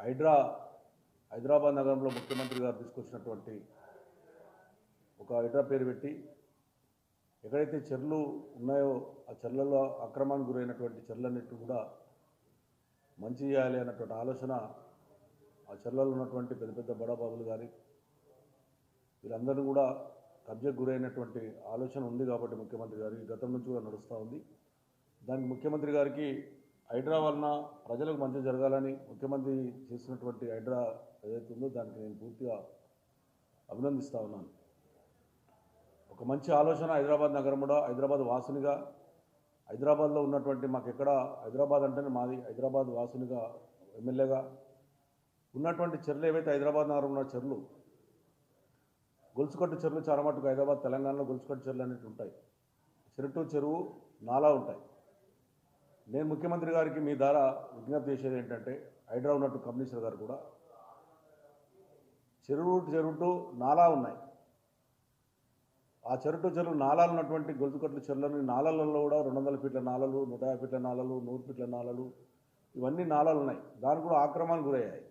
హైడ్రా హైదరాబాద్ నగరంలో ముఖ్యమంత్రి గారు తీసుకొచ్చినటువంటి ఒక హైడ్రా పేరు పెట్టి ఎక్కడైతే చెర్లు ఉన్నాయో ఆ చెర్లలో అక్రమానికి గురైనటువంటి చెర్లన్నిటి కూడా మంచి చేయాలి అన్నటువంటి ఆలోచన ఆ చెర్లలో ఉన్నటువంటి పెద్ద పెద్ద బడాబాబులు కానీ వీళ్ళందరూ కూడా కబ్జకు గురైనటువంటి ఆలోచన ఉంది కాబట్టి ముఖ్యమంత్రి గారికి గతం నుంచి కూడా నడుస్తూ ఉంది. దానికి ముఖ్యమంత్రి గారికి హైడ్రా వలన ప్రజలకు మంచి జరగాలని ముఖ్యమంత్రి చేసినటువంటి హైడ్రా ఏదైతే ఉందో దానికి నేను పూర్తిగా అభినందిస్తూ ఉన్నాను. ఒక మంచి ఆలోచన హైదరాబాద్ నగరం కూడా హైదరాబాద్ వాసునిగా. హైదరాబాద్లో ఉన్నటువంటి మాకు ఎక్కడ హైదరాబాద్ అంటేనే మాది హైదరాబాద్ వాసునిగా ఎమ్మెల్యేగా. ఉన్నటువంటి చెర్లు ఏవైతే హైదరాబాద్ నగరం ఉన్న చెర్లు గొలుసుకట్టు చెరువులు చాలా మటుకు హైదరాబాద్ తెలంగాణలో గొలుసుకట్టు చెరువులు అనేవి ఉంటాయి. చెరుటు చెరువు నాలా ఉంటాయి. నేను ముఖ్యమంత్రి గారికి మీ ద్వారా విజ్ఞప్తి చేసేది ఏంటంటే హైడ్రా ఉన్నట్టు కమిషనర్ గారు కూడా చెరువు చెరువుటు నాలా ఉన్నాయి. ఆ చెరుటు చెరువు నాలాలు ఉన్నటువంటి గొలుసుకట్ల చెరువులను నాలలలో కూడా రెండు వందల ఫీట్ల నాలలు నూట యాభై ఫీట్ల నాలలు నూరు ఫీట్ల నాలలు ఇవన్నీ నాలాలు ఉన్నాయి. దాని కూడా ఆక్రమణకు గురయ్యాయి.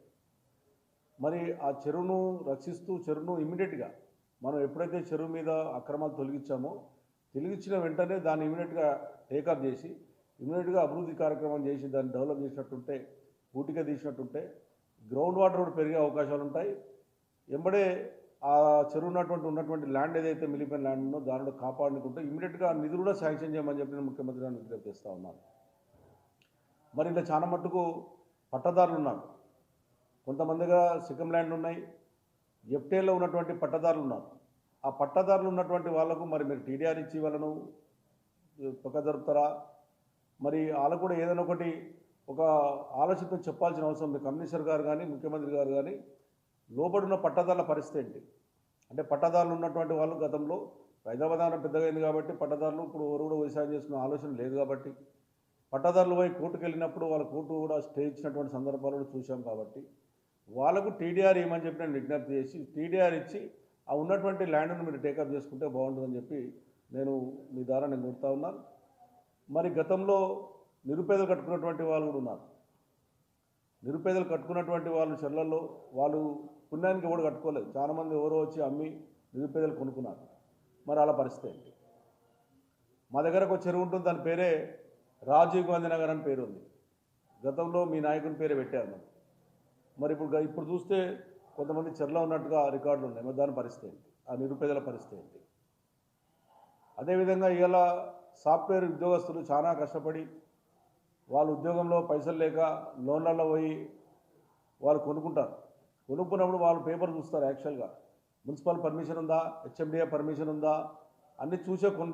మరి ఆ చెరువును రక్షిస్తూ చెరువును ఇమీడియట్గా మనం ఎప్పుడైతే చెరువు మీద అక్రమాలు తొలగించామో తొలగించిన వెంటనే దాన్ని ఇమీడియట్గా టేకప్ చేసి ఇమీడియట్గా అభివృద్ధి కార్యక్రమం చేసి దాన్ని డెవలప్ చేసినట్టుంటే పూటిగా తీసినట్టుంటే గ్రౌండ్ వాటర్ కూడా పెరిగే అవకాశాలు ఉంటాయి. ఎంబడే ఆ చెరువు ఉన్నటువంటి ఉన్నటువంటి ల్యాండ్ ఏదైతే మిలిపోయిన ల్యాండ్ ఉందో దానిలో కాపాడుకుంటే ఇమీడియట్గా నిధులు కూడా శాంక్షన్ చేయమని చెప్పి నేను ముఖ్యమంత్రి గారిని విజ్ఞప్తి చేస్తా ఉన్నాను. మరి ఇలా చాలా మట్టుకు పట్టదారులు ఉన్నారు. కొంతమందిగా సిక్కం ల్యాండ్ ఉన్నాయి ఎఫ్టేలో ఉన్నటువంటి పట్టదారులు ఉన్నారు. ఆ పట్టదారులు ఉన్నటువంటి వాళ్ళకు మరి మీరు టీడీఆర్ ఇచ్చి వాళ్ళను పక్క జరుపుతారా? మరి వాళ్ళకు కూడా ఏదైనా ఒకటి ఒక ఆలోచనతో చెప్పాల్సిన అవసరం ఉంది. కమిషనర్ గారు కానీ ముఖ్యమంత్రి గారు కానీ లోబడున్న పట్టదారుల పరిస్థితి ఏంటి? అంటే పట్టదారులు ఉన్నటువంటి వాళ్ళు గతంలో హైదరాబాద్ పెద్దగైంది పెద్దగా అయింది కాబట్టి పట్టదారులు ఇప్పుడు ఎవరు కూడా వ్యవసాయం చేసుకున్న ఆలోచన లేదు కాబట్టి పట్టదారులు పోయి కోర్టుకు వెళ్ళినప్పుడు వాళ్ళ కోర్టు కూడా స్టే ఇచ్చినటువంటి సందర్భాలు కూడా చూసాం కాబట్టి వాళ్ళకు టీడీఆర్ ఏమని చెప్పి నేను విజ్ఞప్తి చేసి టీడీఆర్ ఇచ్చి ఆ ఉన్నటువంటి ల్యాండ్ను మీరు టేకప్ చేసుకుంటే బాగుంటుందని చెప్పి నేను మీ ద్వారా నేను కొడుతూ ఉన్నాను. మరి గతంలో నిరుపేదలు కట్టుకున్నటువంటి వాళ్ళు కూడా ఉన్నారు. నిరుపేదలు కట్టుకున్నటువంటి వాళ్ళు చెర్లలో వాళ్ళు పుణ్యానికి ఎవరు కట్టుకోలేదు. చాలామంది ఎవరో వచ్చి అమ్మి నిరుపేదలు కొనుక్కున్నారు. మరి అలా పరిస్థితి ఏంటి? మా దగ్గర ఒక చెరువు ఉంటుంది దాని పేరే రాజీవ్ గాంధీ నగర్ అని పేరు ఉంది. గతంలో మీ నాయకుని పేరే పెట్టారు మరి. మరి ఇప్పుడు ఇప్పుడు చూస్తే కొంతమంది చెర్లో ఉన్నట్టుగా రికార్డులు ఉన్నాయి. మరి దాని పరిస్థితి ఏంటి? ఆ నిరుపేదల పరిస్థితి ఏంటి? అదేవిధంగా ఇలా సాఫ్ట్వేర్ ఉద్యోగస్తులు చాలా కష్టపడి వాళ్ళ ఉద్యోగంలో పైసలు లేక లోన్లలో పోయి వాళ్ళు కొనుక్కుంటారు. కొనుక్కున్నప్పుడు వాళ్ళు పేపర్ చూస్తారు యాక్చువల్గా. మున్సిపల్ పర్మిషన్ ఉందా? హెచ్ఎండిఏ పర్మిషన్ ఉందా? అన్నీ చూసే కొను